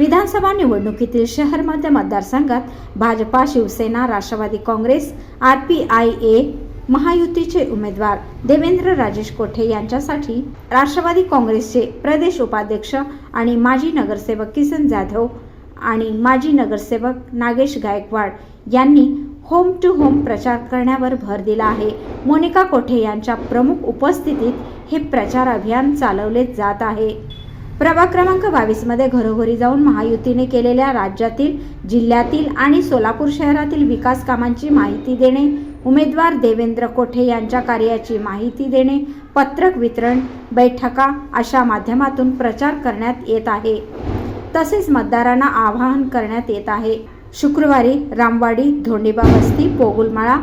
विधानसभा निवडणुकीतील शहर मध्य मतदारसंघात Bhajapa Shivsena Rashtrawadi Congress R P I A महायुतीचे उमेदवार देवेंद्र राजेश कोठे यांच्यासाठी राष्ट्रवादी काँग्रेसचे प्रदेश उपाध्यक्ष आणि माजी नगरसेवक किसन जाधव आणि माजी नगरसेवक नागेश गायकवाड यांनी होम टू होम प्रचार करण्यावर भर दिला आहे. मोनिका कोठे यांच्या प्रमुख उपस्थितीत हे प्रचार अभियान चालवले जात आहे. प्रभाग क्रमांक बावीसमध्ये घरोघरी जाऊन महायुतीने केलेल्या राज्यातील जिल्ह्यातील आणि सोलापूर शहरातील विकास कामांची माहिती देणे उमेदवार देवेंद्र कोठे यांच्या कार्याची माहिती देणे पत्रक वितरण बैठका अशा माध्यमातून प्रचार करण्यात येत आहे. तसेच मतदारांना आवाहन करण्यात येत आहे. शुक्रवारी रामवाडी धोंडीबा वस्ती पोगुलमाळा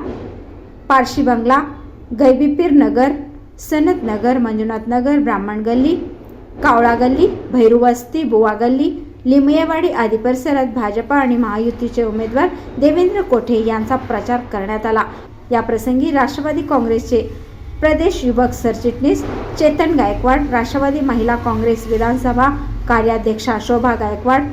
पारशी बंगला गैबीपीर नगर सनत नगर मंजुनाथ नगर ब्राह्मण गल्ली कावळा गल्ली भैरूवस्ती बुवा गल्ली लिमयेवाडी आदी परिसरात भाजपा आणि महायुतीचे उमेदवार देवेंद्र कोठे यांचा प्रचार करण्यात आला. या प्रसंगी राष्ट्रवादी काँग्रेसचे प्रदेश युवक सरचिटणीस चेतन गायकवाड राष्ट्रवादी महिला काँग्रेस विधानसभा कार्याध्यक्षा शोभा गायकवाड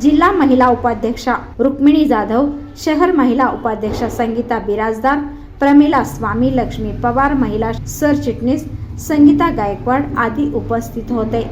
जिल्हा महिला उपाध्यक्षा रुक्मिणी जाधव शहर महिला उपाध्यक्षा संगीता बिराजदार प्रमिला स्वामी लक्ष्मी पवार महिला सरचिटणीस संगीता गायकवाड आदी उपस्थित होते.